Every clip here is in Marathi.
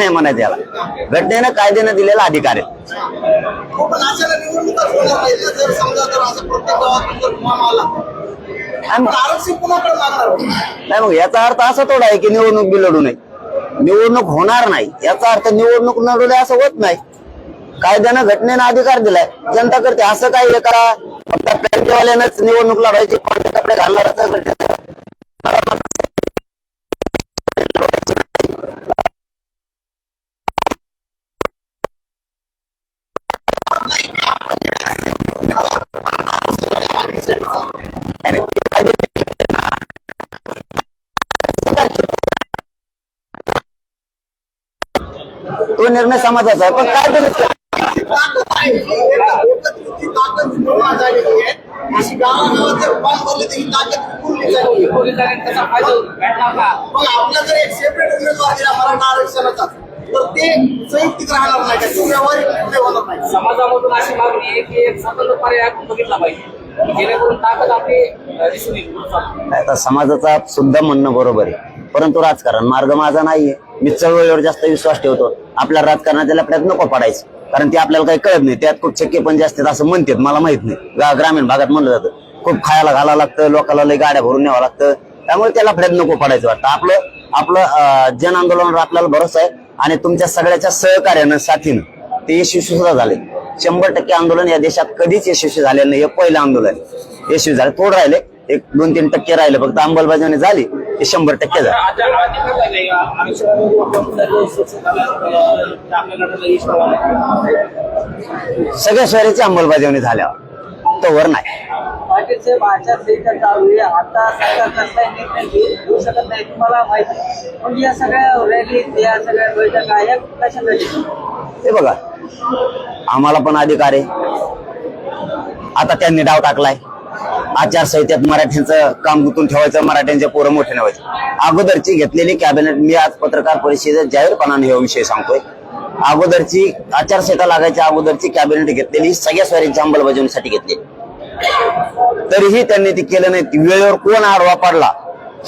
नाही म्हणायचं याला. घटनेनं कायद्यानं दिलेला अधिकार आहे. असं आणि नाही मग याचा अर्थ असा थोडा आहे की निवडणूक बी लढू नये. निवडणूक होणार नाही. याचा अर्थ निवडणूक लढू नये असं होत नाही. कायद्यानं घटनेनं अधिकार दिलाय. जनता करते असं काही हे करा. फक्त पॅन्टवाल्यानंच निवडणूक लढवायची कोणते कपडे घालणार झाली त्याचा फायदा भेटणार का मग आपला जर एक सेपरेट उमेदवार दिला मराठा आरक्षणाचा तर ते संयुक्तिक राहणार नाही का? तो व्यावहारिक निर्णय होणार नाही. समाजामधून अशी मागणी आहे की एक स्वतंत्र पर्याय आपण बघितला पाहिजे. जेणेकरून ताकद आपली दिसून येईल. आता समाजाचा सुद्धा म्हणणं बरोबर आहे. परंतु राजकारण मार्ग माझा नाहीये. मी चळवळीवर जास्त विश्वास ठेवतो. आपल्या राजकारणात त्याला नको पडायचं. कारण ते आपल्याला काही कळत नाही. त्यात खूप चक्के पण जास्त आहेत असं म्हणतात. मला माहीत नाही. ग्रामीण भागात म्हणलं जातं. खूप खायला घालावं लागतं. लोकांना लई गाड्या भरून न्यावं लागतं. त्यामुळे त्याला आपल्यात नको पडायचं वाटतं. आपलं आपलं जन आंदोलनावर आपल्याला भरोसा आहे. आणि तुमच्या सगळ्याच्या सहकार्यानं साथीनं ते यशस्वी सुद्धा झाले. शंभर टक्के आंदोलन या देशात कधीच यशस्वी झाले नाही. हे पहिलं आंदोलन. आहे. यशस्वी झालं. थोडं राहिले. एक दोन तीन टक्के राहिले. फक्त अंमलबजावणी झाली. ते शंभर टक्के सगळ्या शहराची अंमलबजावणी झाल्यावर तोवर नाही. ते बघा आम्हाला पण अधिकार आहे. आता त्यांनी डाव टाकलाय. आचारसंहितेत मराठ्यांचं काम गुंतून ठेवायचं मराठ्यांचे पोरं मोठे ठेवायचे अगोदरची घेतलेली कॅबिनेट मी आज पत्रकार परिषदेत जाहीरपणाने हा विषय सांगतोय. अगोदरची आचारसंहिता लागायच्या अगोदरची कॅबिनेट घेतलेली सगळ्या स्वारीच्या अंमलबजावणीसाठी घेतली. तरीही त्यांनी ते केलं नाही. वेळेवर कोण आडवा पडला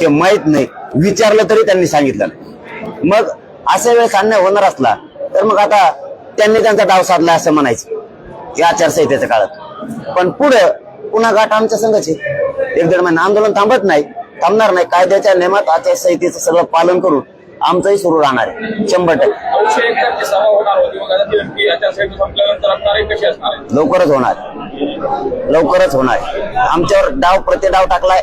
हे माहीत नाही. विचारलं तरी त्यांनी सांगितलं नाही. मग अशा वेळेस अन्याय होणार असला तर मग आता त्यांनी त्यांचा डाव साधला असं म्हणायचं. या आचारसंहितेच्या काळात. पण पुढं पुन्हा गाठ आमच्या संघाचे. एक दीड महिना आंदोलन थांबत नाही थांबणार नाही. कायद्याच्या नियमात आचारसंहितेचं सगळं पालन करून आमचंही सुरू राहणार आहे. शंभर टक्के. होणार लवकरच होणार. लवकरच होणार आमच्यावर डाव प्रति डाव टाकलाय.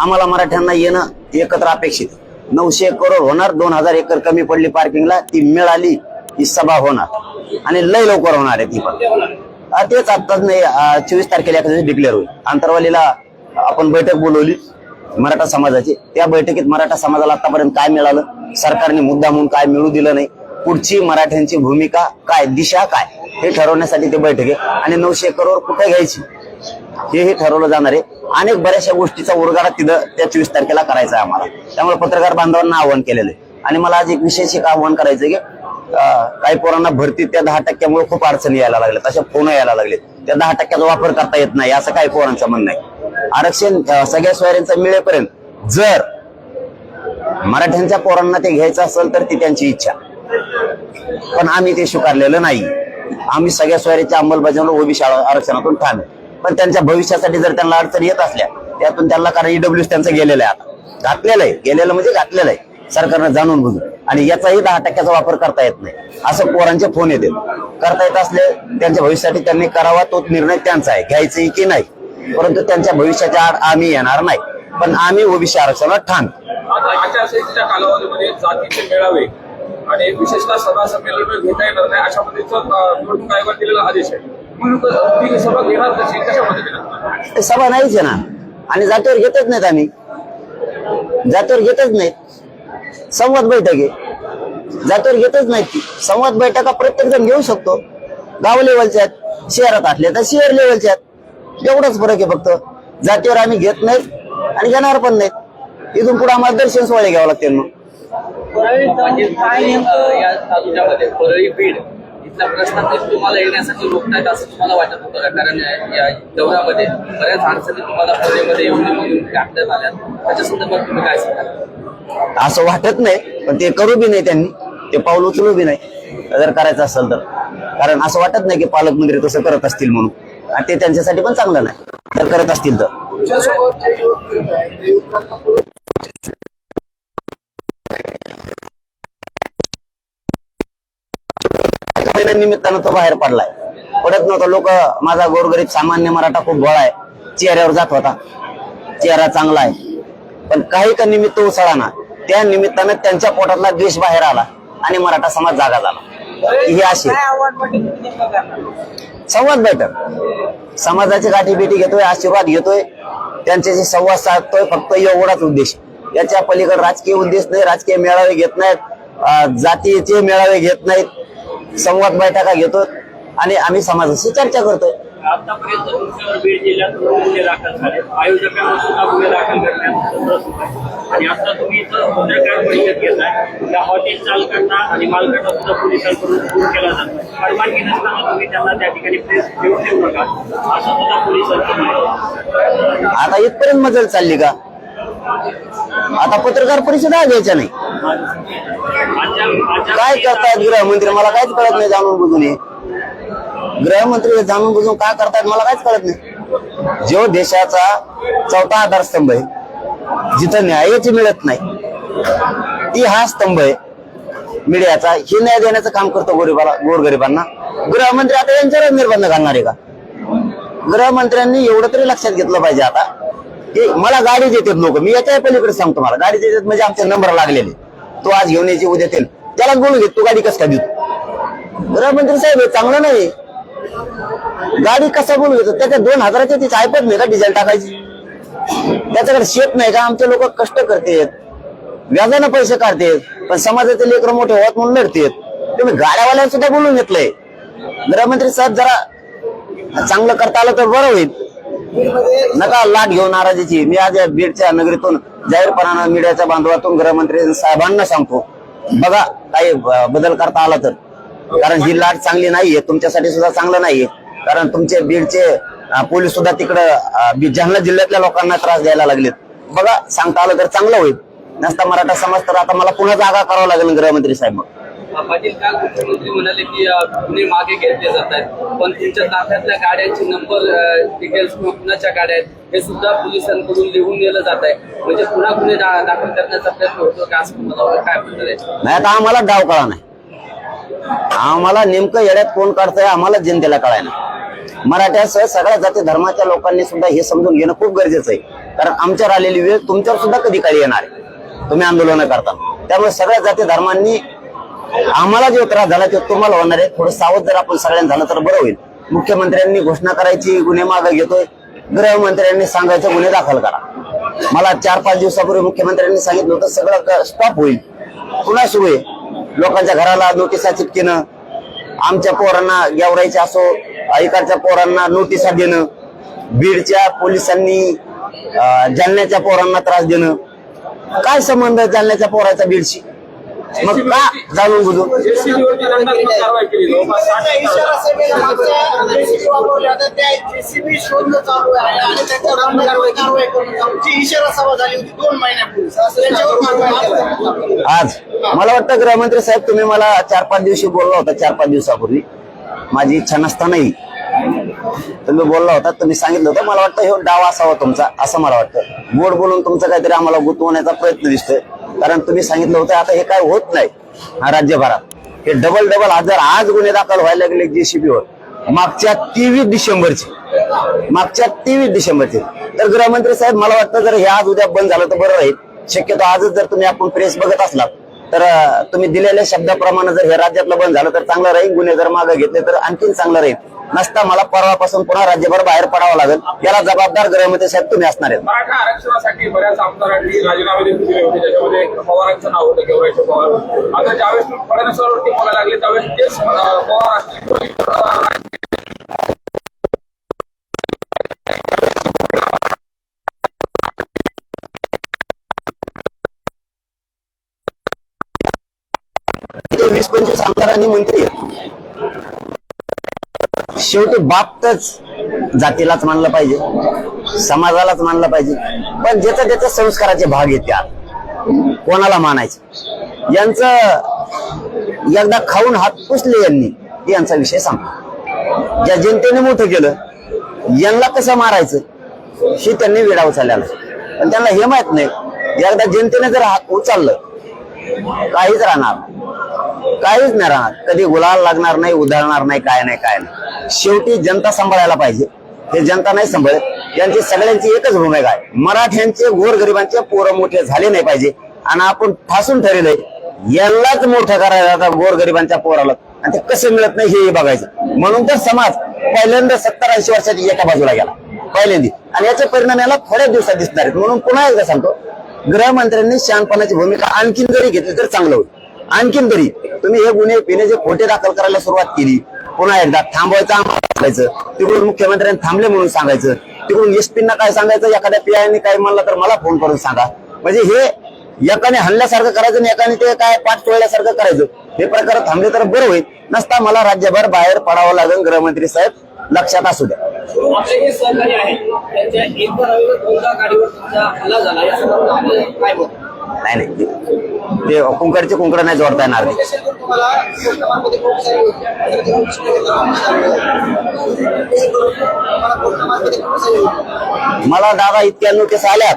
आम्हाला मराठ्यांना येणं एकत्र अपेक्षित. नऊशे करोड होणार. दोन हजार एकर कमी पडली पार्किंगला ती मिळाली ही सभा होणार. आणि लय लवकर होणार आहे ती पण. तेच आत्ताच नाही चोवीस तारखेला एखाद्या डिक्लेअर होईल. आंतरवालीला आपण बैठक बोलवली मराठा समाजाची. त्या बैठकीत मराठा समाजाला आतापर्यंत काय मिळालं? सरकारने मुद्दा म्हणून काय मिळू दिलं नाही? पुढची मराठ्यांची भूमिका काय? दिशा काय? हे ठरवण्यासाठी ते बैठक आहे. आणि नऊशे करोड कुठे घ्यायची? हे हे ठरवलं जाणार आहे. अनेक बऱ्याचशा गोष्टीचा उरगाडा तिथं त्या चोवीस तारखेला करायचा आहे आम्हाला. त्यामुळे पत्रकार बांधवांना आव्हान केलेलं आहे. आणि मला आज एक विशेष एक आव्हान करायचं आहे की काही पोरांना भरती त्या दहा टक्क्यामुळे खूप अडचणी यायला लागल्यात. अशा फोन यायला लागले त्या दहा टक्क्याचा वापर करता येत नाही असं काही पोरांचं म्हणणं आहे. आरक्षण सगळ्या सोयऱ्यांचं मिळेपर्यंत जर मराठ्यांच्या पोरांना ते घ्यायचं असेल तर ती त्यांची इच्छा. पण आम्ही ते स्वीकारलेलं नाही. आम्ही सगळ्या सोयरीच्या अंमलबजावणी ओबीसी आरक्षणातून ठाम पण त्यांच्या भविष्यासाठी जर त्यांना अडचणी येत असल्या त्यातून त्यांना कारण ईडब्ल्यू त्यांचं गेलेलं आहे आता. घातलेलं आहे. गेलेलं म्हणजे घातलेलं आहे. सरकारनं जाणून बुजून. आणि याचाही दहा टक्क्याचा वापर करता येत नाही. असं पोरांचे फोन येते करता येत असले त्यांच्या भविष्यासाठी त्यांनी करावा तो निर्णय त्यांचा आहे घ्यायचंही की नाही. परंतु त्यांच्या भविष्याच्या आड आम्ही येणार नाही. पण आम्ही ओबीसी कालावधीमध्ये जातीचे मेळावे आणि विशेषतः सभा संमेलन घेता येणार नाही अशा पद्धतीचा अं, निवडणूक आयोगाने दिलेला आदेश आहे. म्हणून सभा घेणार कशी कशा पद्धतीने ते सभा नाहीच आहे ना आणि जातीवर घेतच नाहीत आम्ही. जातीवर घेतच नाहीत. संवाद बैठक आहे. जातीवर घेतच नाहीत ती. संवाद बैठका प्रत्येक जण घेऊ शकतो. गाव लेवलच्या आहेत शहरात असल्या तर शहर लेवलच्या आहेत. एवढाच फरक आहे फक्त. जातीवर आम्ही घेत नाहीत आणि घेणार पण नाहीत. इथून पुढे आम्हाला दर्शन सोहळे घ्यावं लागतील मग. तुम्हाला येण्यासाठी रोखतायत असं तुम्हाला वाटत होतं का कारण या- दौऱ्यामध्ये बऱ्याच अडचणी तुम्हाला परळीमध्ये येऊन आल्या त्याच्या संदर्भात तुम्ही काय सांगाल असं वाटत नाही पण ते करू बी नाही त्यांनी. ते पाऊल उचलू बी नाही. जर करायचं असेल तर. कारण असं वाटत नाही की पालकमंत्री तसं करत असतील म्हणून. आणि ते त्यांच्यासाठी पण चांगलं नाही. जर करत असतील तर. निमित्तानं तो बाहेर पडलाय. पडत नव्हता. लोक माझा गोरगरीब सामान्य मराठा खूप गोळा आहे. चेहऱ्यावर जात होता. चेहरा चांगला आहे. पण काही का निमित्त उसळा ना त्या निमित्तानं त्यांच्या पोटातला द्वेष बाहेर आला आणि मराठा समाज जागा झाला. ही अशी. संवाद बैठक. समाजाची गाठी भेटी घेतोय आशीर्वाद घेतोय त्यांच्याशी संवाद साधतोय फक्त एवढाच उद्देश. याच्या पलीकडे राजकीय उद्देश नाही राजकीय मेळावे घेत नाहीत जातीचे मेळावे घेत नाहीत. संवाद बैठका घेतो आणि आम्ही समाजाशी चर्चा करतोय. आतापर्यंत तुमच्यावर बीड जिल्ह्यात दोन गुन्हे दाखल झाले. आयोजकांवर सुद्धा गुन्हे दाखल करण्यात. आणि आता तुम्ही इथं पत्रकार परिषद घेताय त्या हॉटेल चालकांना आणि मालकांना सुद्धा पोलिसांकडून फोन केला जातो. परवानगी नसताना तुम्ही त्यांना त्या ठिकाणी प्रेस घेऊन देऊ नका. असं सुद्धा पोलिसांचं. आता इथपर्यंत मजल चालली का? आता पत्रकार परिषदा घ्यायच्या नाही. काय करतायत गृहमंत्री? मला काहीच कळत नाही जाणून बुजून हे. गृहमंत्री जाणून बुजून काय करतायत मला काहीच कळत नाही. जो देशाचा चौथा आधारस्तंभ आहे जिथं न्यायच मिळत नाही ती हा स्तंभ आहे. मीडियाचा हे न्याय देण्याचं काम करतो गोरिबाला गोरगरिबांना. गृहमंत्री आता यांच्यावर निर्बंध घालणार आहे का? गृहमंत्र्यांनी एवढं तरी लक्षात घेतलं पाहिजे आता. की मला गाडी देतात लोक. मी याच्या पलीकडे सांगतो मला. गाडी देतात म्हणजे आमचे नंबर लागलेले. तो आज घेऊन यायची उद्या त्याला बोलू घेत तू गाडी कस काय देतो गृहमंत्री साहेब हे चांगलं नाही. गाडी कसा बोलू येतो त्याच्या दोन हजाराची तिची ऐपत नाही का? डिझेल टाकायची. त्याच्याकडे शेत नाही का? आमचे लोक कष्ट करतेत. व्याजानं पैसे काढतेत. पण समाजाचे लेकर मोठे होत म्हणून लढतेत. तुम्ही गाड्यावाल्याला सुद्धा बोलून घेतलंय. गृहमंत्री साहेब जरा चांगलं करता आलं तर बरं होईल. नका लाट घेऊन नाराजीची. मी आज या बीडच्या नगरीतून जाहीरपणानं मीडियाच्या बांधवातून गृहमंत्री साहेबांना सांगतो. बघा काही बदल करता आला तर. कारण ही लाट चांगली नाहीये तुमच्यासाठी सुद्धा चांगलं नाहीये. कारण तुमचे बीडचे पोलीस सुद्धा तिकडं जालना जिल्ह्यातल्या लोकांना त्रास द्यायला लागलेत. बघा सांगता आलं तर चांगलं होईल. नसता मराठा समाज तर आता मला पुन्हा जागा करावं लागेल गृहमंत्री साहेब मग पाटील काल मुख्यमंत्री म्हणाले की गुन्हे मागे घेतले जात आहेत. पण तुमच्या ताफ्यातल्या गाड्यांचे नंबर डिटेल्स कुणाच्या गाड्या आहेत हे सुद्धा पोलिसांकडून लिहून दिलं जात आहे. म्हणजे पुन्हा गुन्हे दाखल करण्याचा प्रयत्न होतो का? असं तुम्हाला? काय म्हणतात? नाही आता आम्हाला डाव कळा नाही. आम्हाला नेमकं येड्यात कोण काढतंय आम्हाला जनतेला कळायला मराठ्यासह सगळ्या जाती धर्माच्या लोकांनी सुद्धा हे समजून घेणं खूप गरजेचं आहे. कारण आमच्यावर आलेली वेळ तुमच्यावर सुद्धा कधी काळी येणार आहे. तुम्ही आंदोलन करता. त्यामुळे सगळ्या जाती धर्मांनी आम्हाला जो त्रास झाला तो तुम्हाला होणार आहे. थोडं सावध जर आपण सगळ्यांना झालं तर बरं होईल. मुख्यमंत्र्यांनी घोषणा करायची गुन्हे मागे घेतोय. गृहमंत्र्यांनी सांगायचं गुन्हे दाखल करा. मला चार पाच दिवसापूर्वी मुख्यमंत्र्यांनी सांगितलं होतं सगळं स्टॉप होईल. पुन्हा सुरू आहे. लोकांच्या घराला नोटिसा चिटकेनं आमच्या पोरांना गेवरायचे असो इकडच्या पोरांना नोटिसा देणं बीडच्या पोलिसांनी जालन्याच्या पोरांना त्रास देणं. काय संबंध आहे जालन्याच्या पोराचा बीडशी? मग का जाणून बुजून जेसीबीवरती दंडात्मक कारवाई केली. जवळपास साठ त्या इशारा सेवेला मागच्या जेसीबी वापरल्या होत्या. त्या जेसीबी शोधणं चालू आहे आणि त्याच्यावर आम्ही कारवाई कारवाई करून चालू. जी इशारा सभा झाली होती दोन महिन्यापूर्वी. त्याच्यावर कारवाई केली. आज. मला वाटतं गृहमंत्री साहेब तुम्ही मला चार पाच दिवशी बोलला होता चार पाच दिवसापूर्वी. माझी इच्छा नसतानाही तुम्ही बोलला होता तुम्ही सांगितलं होतं. मला वाटतं हे डाव असावा तुमचा असं मला वाटतं. गोड बोलून तुमचं काहीतरी आम्हाला गुंतवण्याचा प्रयत्न दिसतोय. कारण तुम्ही सांगितलं होतं आता हे काय होत नाही हा राज्यभरात. हे डबल डबल हजार आज गुन्हे दाखल व्हायला लागले जेसीबीवर वर. मागच्या तेवीस डिसेंबरची. मागच्या तेवीस डिसेंबरची. तर गृहमंत्री साहेब मला वाटतं जर हे आज उद्या बंद झालं तर बरं राहील. शक्यतो आजच जर तुम्ही आपण प्रेस बघत असलात तर तुम्ही दिलेल्या शब्दाप्रमाणे जर हे राज्यातलं बंद झालं तर चांगलं राहील. गुन्हे जर मागे घेतले तर आणखीन चांगलं राहील. नसता मला परवापासून पुन्हा राज्यभर बाहेर पडावं लागेल. याला जबाबदार गृहमंत्री साहेब तुम्ही असणार आहेत. मराठा आरक्षणासाठी बऱ्याच आमदारांनी राजीनामे देखील दिले होते. त्याच्यामध्ये पवारांचं नाव होतं गेवरायचे पवार. आता ज्यावेळेस फडणवीसांवरती बोलायला लागले त्यावेळेस तेच पवार असतील. वीस पंचवीस आमदारांनी मंत्री शेवटी बापतच जातीलाच मानलं पाहिजे. समाजालाच मानलं पाहिजे. पण ज्याच्या त्याच्या संस्काराचे भाग आहेत त्यात कोणाला मानायचं? यांचं एकदा खाऊन हात पुसले यांनी यांचा विषय सांगा ज्या जनतेने मोठं केलं यांना कसं मारायचं? हे त्यांनी वेळा उचललेला पण त्यांना हे माहीत नाही एकदा जनतेने जर हात उचललं काहीच राहणार काहीच नाही राहणार. कधी गुलाल लागणार नाही उधळणार नाही काय नाही काय नाही. शेवटी जनता सांभाळायला पाहिजे. हे जनता नाही सांभाळत. यांची सगळ्यांची एकच भूमिका आहे. मराठ्यांचे गोरगरिबांचे पोरं मोठे झाले नाही पाहिजे. आणि आपण ठासून ठरवलंय यालाच मोठं करायला आता गोरगरिबांच्या पोराला. आणि ते कसं मिळत नाही हे बघायचं. म्हणून तर समाज पहिल्यांदा सत्तर ऐंशी वर्षाची एका बाजूला गेला. पहिल्यांदी. आणि याचे परिणाम याला थोड्या दिवसात दिसणार आहेत. म्हणून पुन्हा एकदा सांगतो गृहमंत्र्यांनी शहाणपणाची भूमिका आणखीन जरी घेतली तर चांगलं होईल. आणखीन तरी तुम्ही हे गुन्हे पिण्याचे खोटे दाखल करायला सुरुवात केली पुन्हा एकदा थांबवायचं आम्हाला सांगायचं. तिकडून मुख्यमंत्र्यांनी थांबले म्हणून सांगायचं. तिकडून एसपींना काय सांगायचं? एखाद्या पीआयने काय म्हणलं तर मला फोन करून सांगा. म्हणजे हे एकाने हल्ल्यासारखं करायचं आणि एकाने ते काय पाठ तोडल्यासारखं करायचं. हे प्रकार थांबले तर बरं होईल. नसता मला राज्यभर बाहेर पडावं लागेल गृहमंत्री साहेब. लक्षात असू द्या. सहकारी आहे त्यांच्या गाडीवर हल्ला झाला. नाही ते- ते कुंकडचे कुंकड नाही जोडता येणार ते. ते. मला दादा इतक्या नोटीस आल्यात.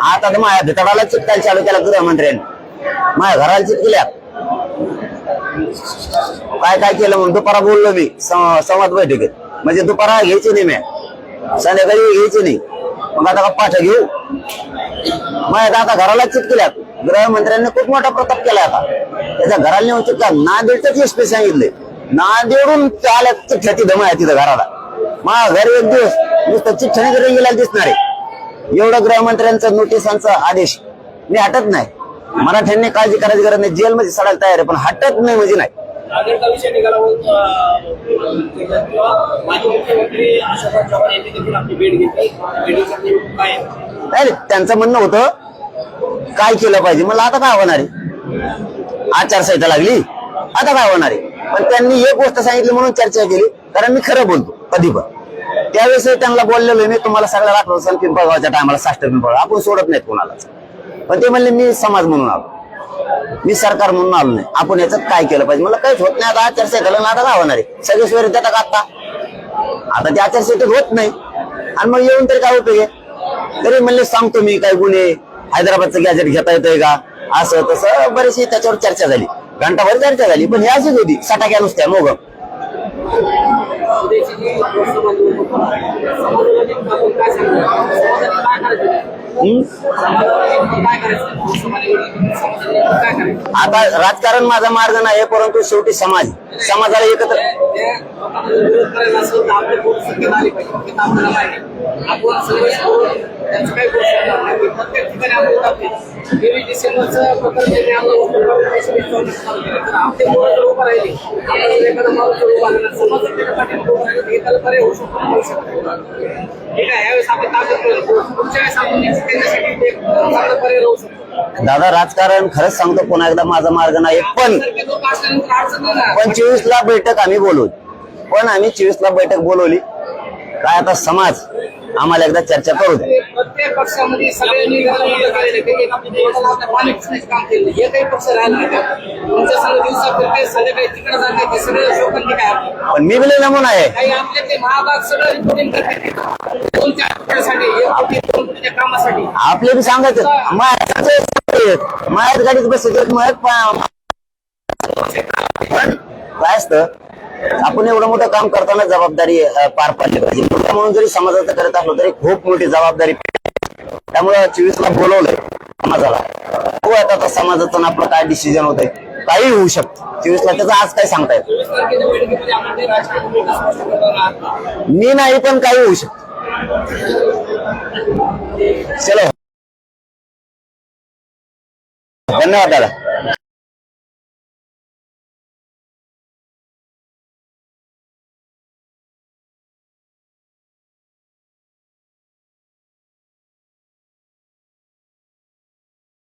आता तर माझ्या भितडाला चिटकायला चालू केला गृहमंत्र्यांनी. माझ्या घराला चिटकल्यात काय दुपारा बोललो मी संवाद म्हणजे दुपारा घ्यायची नाही मी. संध्याकाळी घ्यायची नाही. आता का गृहमंत्र्यांनी खूप मोठा प्रताप केला आता. त्याच्या घराला नेऊन चिटका नांदेडच एसपी सांगितले. नांदेडून आल्या चिठ्ठ्या ती दमा आहे तिथं घराला. माझ्या घरी एक दिवस नुसतं चिठ्ठ्याने जरी गेला दिसणार आहे. एवढं गृहमंत्र्यांचा नोटिसांचा आदेश मी हटत नाही. मराठ्यांनी काळजी करायची गरज नाही. जेलमध्ये सडायला तयार आहे पण हटत नाही म्हणजे नाही, त्यांचं म्हणणं होतं काय केलं पाहिजे? मला आता काय होणार आहे? आचारसंहिता लागली? आता काय होणार आहे? पण त्यांनी एक गोष्ट सांगितली म्हणून चर्चा केली कारण मी खरं बोलतो कधी पण त्यावेळेस त्यांना बोललेलो मी तुम्हाला सगळं राखलं सण पिंपळगावच्या टायमाला साष्ट पिंपळ आपण सोडत नाहीत कोणालाच पण ते म्हणले मी समाज म्हणून आलो. मी सरकार म्हणून आलो नाही. आपण याचं काय केलं पाहिजे? मला काहीच होत नाही आता आचारसंहिता लागलं, आता काय होणार आहे? सगळे स्वेर देतात आता. आता ते आचारसंहितेत होत नाही. आणि मग येऊन तरी काय उपयोग आहे? तरी म्हणले सांगतो मी काय गुन्हे हैदराबादचं गॅजेट घेता येतंय का? असं तसं बरेचशी त्याच्यावर चर्चा झाली. घंटाभर चर्चा झाली पण हे अशीच होती. सटाक्या नुसत्या मग. आता राजकारण माझा मार्ग नाही परंतु शेवटी समाज. समाजाला एकत्र आपण त्यांचं काही गोष्ट करणार नाही प्रत्येक ठिकाणी आपण जाते तेवीस डिसेंबरचं प्रकरण त्यांनी आपलं उचलून टाकलं, देशाने चौतीस चालू केलं. तर आपले पोरं जर उभं राहिली. आपण जर एखादा माणूस जर उभा राहिला समाज जर त्याच्या पाठीमागे उभा राहिला तर त्याला पर्याय होऊ शकतो होऊ शकतो. ठीक आहे यावेळेस आपण ताकद करू पुढच्या वेळेस आपण त्यांच्यासाठी ते चांगला पर्याय राहू शकतो. दादा राजकारण खरंच सांगतो पुन्हा एकदा माझा मार्ग नाही. पण. पंचवीस ला बैठक आम्ही बोलवली. पण आम्ही चोवीस ला बैठक बोलवली. काय आता समाज आम्हाला एकदा चर्चा करू दे. प्रत्येक पक्षामध्ये सगळ्यांनी पाणी मी बिले नमून आहे. आपले बी सांगायचं. मायात गाडीत पा- पण काय असतं? आपण एवढं मोठं काम करताना जबाबदारी पार पाडली पाहिजे. म्हणून जरी समाजाचं करत असलो तरी खूप मोठी जबाबदारी त्यामुळे चोवीसला बोलवलंय समाजाला. हो आता आता समाजाचं आपलं काय डिसिजन होतंय काही होऊ शकतं. चोवीसला त्याचं आज काय सांगता येत मी नाही पण काही होऊ शकत. चलो. धन्यवाद दादा.